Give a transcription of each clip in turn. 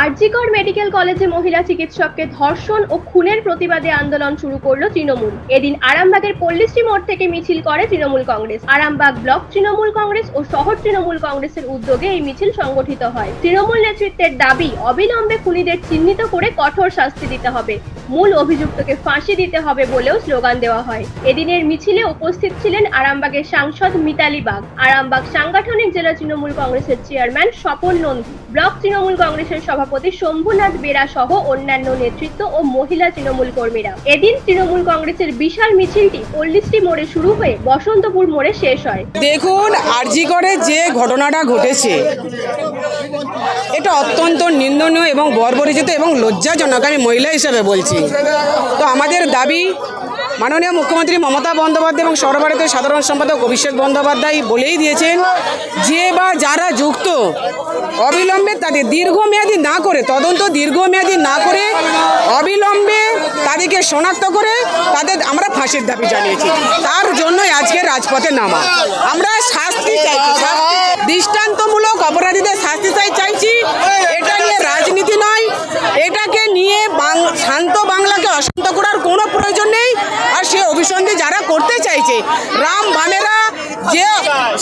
RG Kar medical কলেজে মহিলা চিকিৎসককে ধর্ষণ ও খুনের প্রতিবাদে আন্দোলন শুরু করল তৃণমূল। এদিন আরামবাগের পল্লিশ্রী মোড় থেকে মিছিল করে তৃণমূল কংগ্রেস। আরামবাগ ব্লক তৃণমূল কংগ্রেস ও শহর তৃণমূল কংগ্রেসের উদ্যোগে এই মিছিল সংগঠিত হয়। তৃণমূল নেতৃত্বের দাবি, অবিলম্বে খুনিদের চিহ্নিত করে কঠোর শাস্তি দিতে হবে। মূল অভিযুক্তকে ফাঁসি দিতে হবে বলেও স্লোগান দেওয়া হয়। এদিনের মিছিলে উপস্থিত ছিলেন আরামবাগের সাংসদ মিতালি বাগ। আরামবাগ সাংগঠনিক জেলা তৃণমূল কংগ্রেসের চেয়ারম্যান স্বপন নন্দী, ব্লক তৃণমূল কংগ্রেসের সভাপতি শম্ভুনাথ বেরা সহ অন্যান্য নেতৃত্ব ও মহিলা তৃণমূল কর্মীরা। এদিন তৃণমূল কংগ্রেসের বিশাল মিছিলটি পল্লিশ্রী মোড়ে শুরু হয়ে বসন্তপুর মোড়ে শেষ হয়। দেখুন আরজি করে যে ঘটনাটা ঘটেছে, এটা অত্যন্ত নিন্দনীয় এবং বর্বরিচিত এবং লজ্জাজনক, আমি মহিলা হিসেবে বলছি। তো আমাদের দাবি মাননীয় মুখ্যমন্ত্রী মমতা বন্দ্যোপাধ্যায় এবং সর্বভারতীয় সাধারণ সম্পাদক অভিষেক বন্দ্যোপাধ্যায় বলেই দিয়েছেন যে বা যারা যুক্ত, অবিলম্বে তাদের দীর্ঘমেয়াদী না করে, তদন্ত দীর্ঘমেয়াদী না করে, অবিলম্বে তাদেরকে শনাক্ত করে তাদের আমরা ফাঁসির দাবি জানিয়েছি। তার জন্যই আজকে রাজপথে নামা। আমরা শাস্তি চাই। দৃষ্টান্তমূলক অপরাধীদের শাস্তি চাই চাইছি এটা নিয়ে রাজনীতি নয় এটাকে নিয়ে শান্ত বাংলাকে অশান্ত করার কোনো প্রয়োজন নেই। আর সে অভিসন্ধি যারা করতে চাইছে, রাম বামেরা যে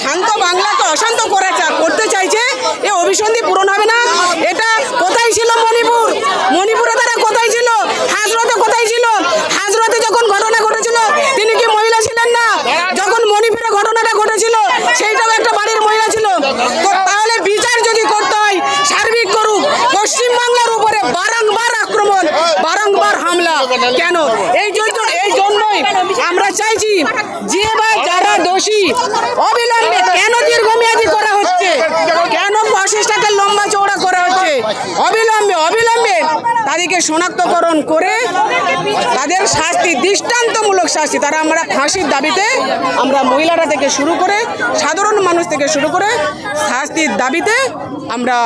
শান্ত বাংলাকে অশান্ত করা করতে চাইছে, এ অভিসন্ধি পূরণ হবে না। বারংবার হামলা। কেন? এই জন্য এই জন্যই আমরা চাইছি যে বা যারা দোষী, অবিলম্বে কেন দীর্ঘমেয়াদী করা হচ্ছে? কেন পঁচিশ টাকা লম্বা চৌড়া করা হচ্ছে? অবিলম্বে অবিলম্বে তাদেরকে শনাক্তকরণ করে তাদের শাস্তি, দৃষ্টান্তমূলক শাস্তি, তারা আমরা ফাঁসির দাবিতে আমরা মহিলারা থেকে শুরু করে, সাধারণ মানুষ থেকে শুরু করে শাস্তির দাবিতে আমরা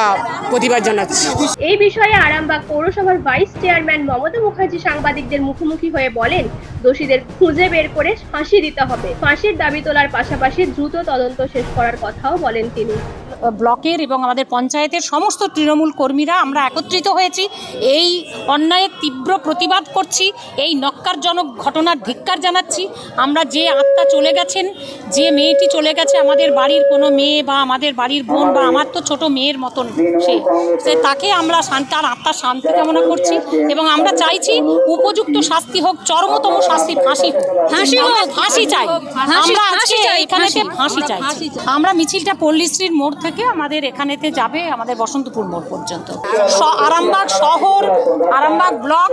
প্রতিবাদ জানাচ্ছি। এই বিষয়ে আরামবাগ পৌরসভার ভাইস চেয়ারম্যান মমতা মুখার্জি সাংবাদিকদের মুখোমুখি হয়ে বলেন, দোষীদের খুঁজে বের করে ফাঁসি দিতে হবে। ফাঁসির দাবি তোলার পাশাপাশি দ্রুত তদন্ত শেষ করার কথাও বলেন তিনি। ব্লকের এবং আমাদের পঞ্চায়েতের সমস্ত তৃণমূল কর্মীরা আমরা একত্রিত হয়েছি। এই অন্যায়ের তীব্র প্রতিবাদ করছি, এই নক্কারজনক ঘটনার ধিক্কার জানাচ্ছি। আমরা যে আত্মা চলে গেছেন যে মেয়েটি চলে গেছে আমাদের বাড়ির কোনো মেয়ে বা আমাদের বাড়ির বোন বা আমার তো ছোট মেয়ের মতন সে। সে তাকে আমরা তার আত্মার শান্তি কামনা করছি এবং আমরা চাইছি উপযুক্ত শাস্তি হোক চরমতম শাস্তি ফাঁসি ফাঁসি হোক। ফাঁসি চাই। আমরা আজকে এখানেতে ফাঁসি। চাই। আমরা মিছিলটা পল্লীশ্রীর মোড় থেকে আমাদের এখানেতে যাবে আমাদের বসন্তপুর মোড় পর্যন্ত। আরামবাগ শহর আরামবাগ ব্লক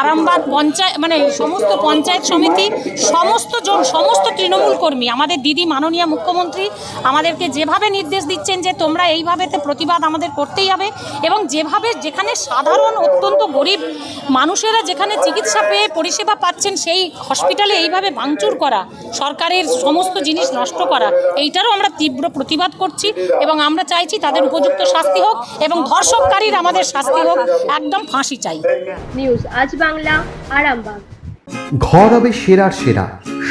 আরামবাগ পঞ্চায়েত মানে সমস্ত পঞ্চায়েত সমিতি সমস্ত জন সমস্ত তৃণমূল কর্মী আমাদের দিদি মাননীয় মুখ্যমন্ত্রী আমাদেরকে যেভাবে নির্দেশ দিচ্ছেন যে তোমরা এইভাবেতে প্রতিবাদ আমাদের করতেই হবে এবং যেভাবে যেখানে সাধারণ অত্যন্ত গরিব মানুষেরা যেখানে চিকিৎসা পেয়ে পরিষেবা পাচ্ছেন সেই হসপিটালে এইভাবে ভাঙচুর করা সরকারের সমস্ত জিনিস নষ্ট করা এইটারও আমরা তীব্র প্রতিবাদ করছি এবং আমরা চাইছি তাদের উপযুক্ত শাস্তি হোক এবং ধর্ষককারীর আমাদের শাস্তি হোক একদম ফাঁসি চাই। নিউজ আজ বাংলা আরামবাগ। ঘর হবে সেরার সেরা।